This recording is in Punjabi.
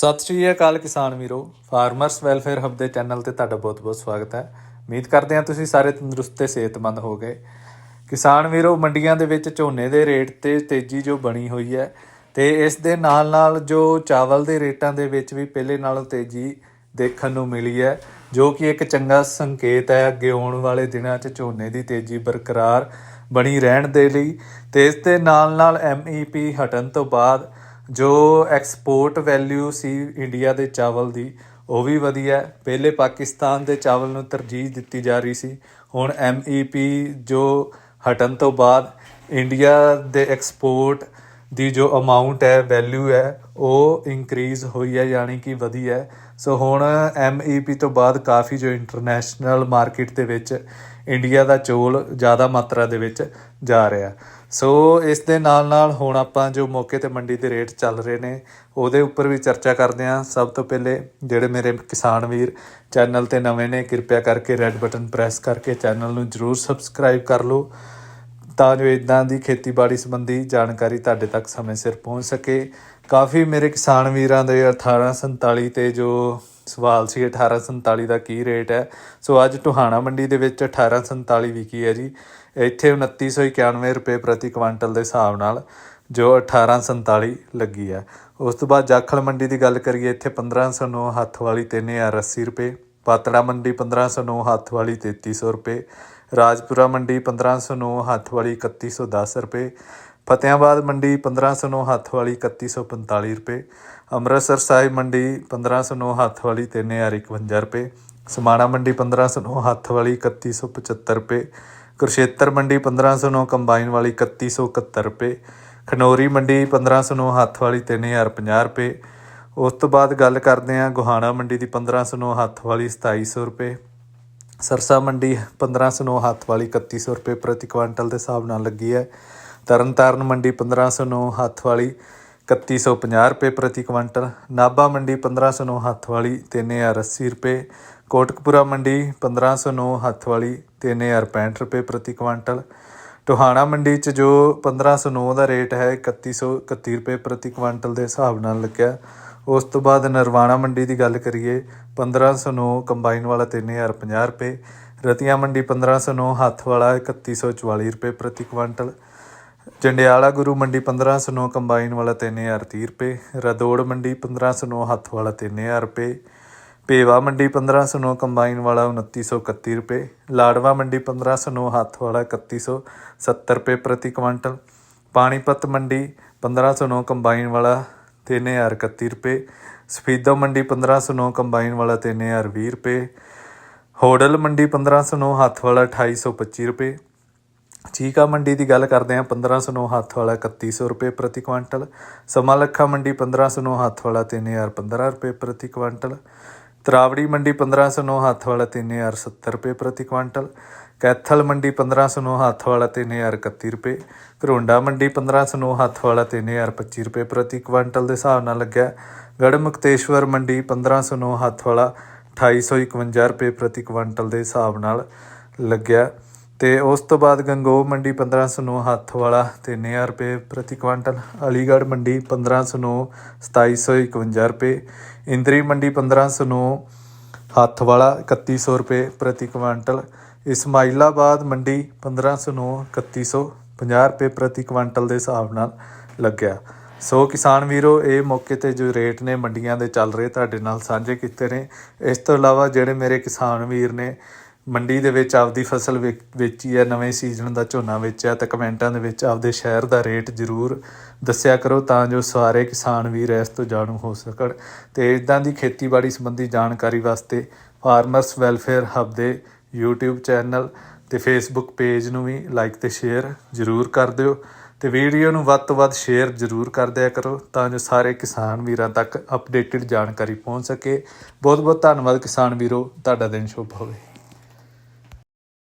ਸਤਿ ਸ਼੍ਰੀ ਅਕਾਲ ਕਿਸਾਨ ਵੀਰੋ, ਫਾਰਮਰਸ ਵੈਲਫੇਅਰ ਹੱਬ ਦੇ ਚੈਨਲ ਤੇ ਤੁਹਾਡਾ ਬਹੁਤ-ਬਹੁਤ ਸਵਾਗਤ ਹੈ। ਉਮੀਦ ਕਰਦੇ ਹਾਂ ਤੁਸੀਂ ਸਾਰੇ ਤੰਦਰੁਸਤ ਤੇ ਸਿਹਤਮੰਦ ਹੋ ਗਏ ਕਿਸਾਨ ਵੀਰੋ, ਮੰਡੀਆਂ ਦੇ ਵਿੱਚ ਝੋਨੇ ਦੇ ਰੇਟ ਤੇ ਤੇਜ਼ੀ ਜੋ ਬਣੀ ਹੋਈ ਹੈ ਤੇ ਇਸ ਦੇ ਨਾਲ-ਨਾਲ ਜੋ ਚਾਵਲ ਦੇ ਰੇਟਾਂ ਦੇ ਵਿੱਚ ਵੀ ਪਹਿਲੇ ਨਾਲੋਂ ਤੇਜ਼ੀ ਦੇਖਣ ਨੂੰ ਮਿਲੀ ਹੈ, ਜੋ ਕਿ ਇੱਕ ਚੰਗਾ ਸੰਕੇਤ ਹੈ, ਅੱਗੇ ਆਉਣ ਵਾਲੇ ਦਿਨਾਂ 'ਚ ਝੋਨੇ ਦੀ ਤੇਜ਼ੀ ਬਰਕਰਾਰ ਬਣੀ ਰਹਿਣ ਦੇ ਲਈ ਤੇ ਇਸ ਦੇ ਨਾਲ-ਨਾਲ ਐਮਈਪੀ ਹਟਣ ਤੋਂ ਬਾਅਦ ਜੋ ਐਕਸਪੋਰਟ ਵੈਲਿਊ ਸੀ ਇੰਡੀਆ ਦੇ ਚਾਵਲ ਦੀ, ਉਹ ਵੀ ਵਧੀਆ ਪਹਿਲੇ ਪਾਕਿਸਤਾਨ ਦੇ ਚਾਵਲ ਨੂੰ ਤਰਜੀਹ ਦਿੱਤੀ ਜਾ ਰਹੀ ਸੀ। ਹੁਣ ਐਮਈਪੀ ਜੋ ਹਟਣ ਤੋਂ ਬਾਅਦ ਇੰਡੀਆ ਦੇ ਐਕਸਪੋਰਟ ਦੀ ਜੋ ਅਮਾਉਂਟ ਹੈ, ਵੈਲਿਊ ਹੈ, ਉਹ ਇਨਕਰੀਜ਼ ਹੋਈ ਹੈ, ਯਾਨੀ ਕਿ ਵਧੀ ਹੈ। ਸੋ ਹੁਣ ਐਮਈਪੀ ਤੋਂ ਬਾਅਦ ਕਾਫੀ ਜੋ ਇੰਟਰਨੈਸ਼ਨਲ ਮਾਰਕੀਟ ਦੇ ਵਿੱਚ ਇੰਡੀਆ ਦਾ ਚੋਲ ਜ਼ਿਆਦਾ ਮਾਤਰਾ ਦੇ ਵਿੱਚ ਜਾ ਰਿਹਾ। ਸੋ ਇਸ ਦੇ ਨਾਲ ਨਾਲ ਹੁਣ ਆਪਾਂ ਜੋ ਮੌਕੇ ਤੇ ਮੰਡੀ ਦੇ ਰੇਟ ਚੱਲ ਰਹੇ ਨੇ, ਉਹਦੇ ਉੱਪਰ ਵੀ ਚਰਚਾ ਕਰਦੇ ਹਾਂ। ਸਭ ਤੋਂ ਪਹਿਲੇ ਜਿਹੜੇ ਮੇਰੇ ਕਿਸਾਨ ਵੀਰ ਚੈਨਲ ਤੇ ਨਵੇਂ ਨੇ ਕਿਰਪਿਆ ਕਰਕੇ ਰੈੱਡ ਬਟਨ ਪ੍ਰੈਸ ਕਰਕੇ ਚੈਨਲ ਨੂੰ ਜਰੂਰ ਸਬਸਕ੍ਰਾਈਬ ਕਰ ਲਓ, ਤਾਂ ਜੋ ਇਦਾਂ ਦੀ ਖੇਤੀਬਾੜੀ ਸੰਬੰਧੀ ਜਾਣਕਾਰੀ ਤੁਹਾਡੇ ਤੱਕ ਸਮੇਂ ਸਿਰ ਪਹੁੰਚ ਸਕੇ। ਕਾਫੀ ਮੇਰੇ ਕਿਸਾਨ ਵੀਰਾਂ ਦੇ 1847 ਤੇ ਜੋ ਸਵਾਲ ਸੀ 1847 ਦਾ ਕੀ ਰੇਟ ਹੈ? ਸੋ ਅੱਜ ਟੋਹਾਣਾ ਮੰਡੀ ਦੇ ਵਿੱਚ 1847 ਵਿਕੀ ਹੈ ਜੀ। ਇੱਥੇ 2991 ਰੁਪਏ ਪ੍ਰਤੀ ਕੁਇੰਟਲ ਦੇ ਹਿਸਾਬ ਨਾਲ ਜੋ 1847 ਲੱਗੀ ਹੈ। ਉਸ ਤੋਂ ਬਾਅਦ ਜਾਖਲ ਮੰਡੀ ਦੀ ਗੱਲ ਕਰੀਏ, ਇੱਥੇ 1509 ਹੱਥ ਵਾਲੀ 3080 ਰੁਪਏ, ਪਾਤੜਾ ਮੰਡੀ 1509 ਹੱਥ ਵਾਲੀ 3300 ਰੁਪਏ, ਰਾਜਪੁਰਾ ਮੰਡੀ 1509 ਹੱਥ ਵਾਲੀ 3110 ਰੁਪਏ ਫਤਿਆਬਾਦ ਮੰਡੀ 1509 ਹੱਥ ਵਾਲੀ 3145 ਰੁਪਏ, ਅੰਮ੍ਰਿਤਸਰ ਸਾਹਿਬ ਮੰਡੀ 1509 ਹੱਥ ਵਾਲੀ 3051 ਰੁਪਏ, ਸਮਾਣਾ ਮੰਡੀ 1509 ਹੱਥ ਵਾਲੀ 3175 ਰੁਪਏ, ਕੁਰਸ਼ੇਤਰ ਮੰਡੀ 1509 ਕੰਬਾਈਨ ਵਾਲੀ 3171 ਰੁਪਏ, ਖਨੌਰੀ ਮੰਡੀ 1509 ਹੱਥ ਵਾਲੀ 3050 ਰੁਪਏ। ਉਸ ਤੋਂ ਬਾਅਦ ਗੱਲ ਕਰਦੇ ਹਾਂ ਗੁਹਾਣਾ ਮੰਡੀ ਦੀ 1509 ਹੱਥ ਵਾਲੀ 2700 ਰੁਪਏ, ਸਰਸਾ ਮੰਡੀ 1509 ਹੱਥ ਵਾਲੀ 3100 ਰੁਪਏ ਪ੍ਰਤੀ ਕੁਇੰਟਲ ਦੇ ਹਿਸਾਬ ਨਾਲ ਲੱਗੀ ਹੈ। ਤਰਨਤਾਰਨ ਮੰਡੀ 1509 ਹੱਥ ਵਾਲੀ 3150 ਰੁਪਏ ਪ੍ਰਤੀ ਕੁਆਂਟਲ ਨਾਭਾ ਮੰਡੀ 1509 ਹੱਥ ਵਾਲੀ 3080 ਰੁਪਏ, ਕੋਟਕਪੂਰਾ ਮੰਡੀ 1509 ਹੱਥ ਵਾਲੀ 3065 ਰੁਪਏ ਪ੍ਰਤੀ ਕੁਆਂਟਲ ਟੋਹਾਣਾ ਮੰਡੀ 'ਚ ਜੋ 1509 ਦਾ ਰੇਟ ਹੈ 3131 ਰੁਪਏ ਪ੍ਰਤੀ ਕੁਆਂਟਲ ਦੇ ਹਿਸਾਬ ਨਾਲ ਲੱਗਿਆ। ਉਸ ਤੋਂ ਬਾਅਦ ਨਰਵਾਣਾ ਮੰਡੀ ਦੀ ਗੱਲ ਕਰੀਏ 1509 ਕੰਬਾਈਨ ਵਾਲਾ 3050 ਰੁਪਏ, ਰਤੀਆ ਮੰਡੀ 1509 ਹੱਥ ਵਾਲਾ 3144 ਰੁਪਏ ਪ੍ਰਤੀ ਕੁਆਂਟਲ ਜੰਡਿਆਲਾ ਗੁਰੂ ਮੰਡੀ 1509 ਕੰਬਾਈਨ ਵਾਲਾ 3030 ਰੁਪਏ, ਰਦੋੜ ਮੰਡੀ 1509 ਹੱਥ ਵਾਲਾ 3000 ਰੁਪਏ, ਪੇਵਾ ਮੰਡੀ 1509 ਕੰਬਾਈਨ ਵਾਲਾ 2931 ਰੁਪਏ, ਲਾੜਵਾ ਮੰਡੀ 1509 ਹੱਥ ਵਾਲਾ 3170 ਰੁਪਏ ਪ੍ਰਤੀ ਕੁਆਂਟਲ, ਪਾਣੀਪਤ ਮੰਡੀ 1509 ਕੰਬਾਈਨ ਵਾਲਾ 3031 ਰੁਪਏ, ਸਫੀਦੋ ਮੰਡੀ 1509 ਕੰਬਾਈਨ ਵਾਲਾ 3020 ਰੁਪਏ, ਹੋਡਲ ਮੰਡੀ 1509 ਹੱਥ ਵਾਲਾ 2825 ਰੁਪਏ ਚੀਕਾ ਮੰਡੀ ਦੀ ਗੱਲ ਕਰਦੇ ਹਾਂ 1509 ਹੱਥ ਵਾਲਾ 3100 ਰੁਪਏ ਪ੍ਰਤੀ ਕੁਆਂਟਲ, ਸਮਾ ਲੱਖਾ ਮੰਡੀ 1509 ਹੱਥ ਵਾਲਾ 3015 ਰੁਪਏ ਪ੍ਰਤੀ ਕੁਆਂਟਲ, ਤਰਾਵੜੀ ਮੰਡੀ 1509 ਹੱਥ ਵਾਲਾ 3070 ਰੁਪਏ ਪ੍ਰਤੀ ਕੁਆਂਟਲ, ਕੈਥਲ ਮੰਡੀ 1509 ਹੱਥ ਵਾਲਾ 3031 ਰੁਪਏ, ਘਰੋਂਡਾ ਮੰਡੀ 1509 ਹੱਥ ਵਾਲਾ 3025 ਰੁਪਏ ਪ੍ਰਤੀ ਕੁਆਂਟਲ ਦੇ ਹਿਸਾਬ ਨਾਲ ਲੱਗਿਆ ਗੜ ਮੁਕਤੇਸ਼ਵਰ ਮੰਡੀ 1509 ਹੱਥ ਵਾਲਾ 2851 ਰੁਪਏ ਪ੍ਰਤੀ ਕੁਆਂਟਲ ਦੇ ਹਿਸਾਬ ਨਾਲ ਲੱਗਿਆ। ਤੇ ਉਸ ਤੋਂ ਬਾਅਦ ਗੰਗੋਹ ਮੰਡੀ 1509 ਹੱਥ ਵਾਲਾ 3000 ਰੁਪਏ ਪ੍ਰਤੀ ਕੁਆਂਟਲ, ਅਲੀਗੜ੍ਹ ਮੰਡੀ 1509 2751 ਰੁਪਏ, ਇੰਦਰੀ ਮੰਡੀ 1509 ਹੱਥ ਵਾਲਾ 3100 ਰੁਪਏ ਪ੍ਰਤੀ ਕੁਆਂਟਲ, ਇਸਮਾਇਲਾਬਾਦ ਮੰਡੀ 1509 3150 ਰੁਪਏ ਪ੍ਰਤੀ ਕੁਇੰਟਲ ਦੇ ਹਿਸਾਬ ਨਾਲ ਲੱਗਿਆ। ਸੋ ਕਿਸਾਨ ਵੀਰੋ, ਇਹ ਮੌਕੇ ਤੇ ਜੋ ਰੇਟ ਨੇ ਮੰਡੀਆਂ ਦੇ ਚੱਲ ਰਹੇ, ਤੁਹਾਡੇ ਨਾਲ ਸਾਂਝੇ ਕੀਤੇ ਨੇ। ਇਸ ਤੋਂ ਇਲਾਵਾ ਜਿਹੜੇ ਮੇਰੇ ਕਿਸਾਨ ਵੀਰ ਨੇ ਮੰਡੀ ਦੇ ਵਿੱਚ ਆਪਦੀ ਫਸਲ ਵੇਚ- ਵੇਚੀ ਹੈ, ਨਵੇਂ ਸੀਜ਼ਨ ਦਾ ਝੋਨਾ ਵੇਚਿਆ ਤਾਂ ਕਮੈਂਟਾਂ ਦੇ ਵਿੱਚ ਆਪਦੇ ਸ਼ਹਿਰ ਦਾ ਰੇਟ ਜ਼ਰੂਰ ਦੱਸਿਆ ਕਰੋ ਤਾਂ ਜੋ ਸਾਰੇ ਕਿਸਾਨ ਵੀਰ ਇਸ ਤੋਂ ਜਾਣੂ ਹੋ ਸਕਣ। ਤੇ ਇਦਾਂ ਦੀ ਖੇਤੀਬਾੜੀ ਸੰਬੰਧੀ ਜਾਣਕਾਰੀ ਵਾਸਤੇ ਫਾਰਮਰਸ ਵੈਲਫੇਅਰ ਹੱਬ ਦੇ YouTube ਚੈਨਲ ਤੇ Facebook ਪੇਜ ਨੂੰ ਵੀ ਲਾਈਕ ਤੇ ਸ਼ੇਅਰ ਜ਼ਰੂਰ ਕਰ ਦਿਓ। ਤੇ ਵੀਡੀਓ ਨੂੰ ਵੱਧ ਤੋਂ ਵੱਧ ਸ਼ੇਅਰ ਜ਼ਰੂਰ ਕਰ ਦਿਆ ਕਰੋ ਤਾਂ ਜੋ ਸਾਰੇ ਕਿਸਾਨ ਵੀਰਾਂ ਤੱਕ ਅਪਡੇਟਡ ਜਾਣਕਾਰੀ ਪਹੁੰਚ ਸਕੇ। ਬਹੁਤ ਬਹੁਤ ਧੰਨਵਾਦ ਕਿਸਾਨ ਵੀਰੋ, ਤੁਹਾਡਾ ਦਿਨ ਸ਼ੁਭ ਹੋਵੇ।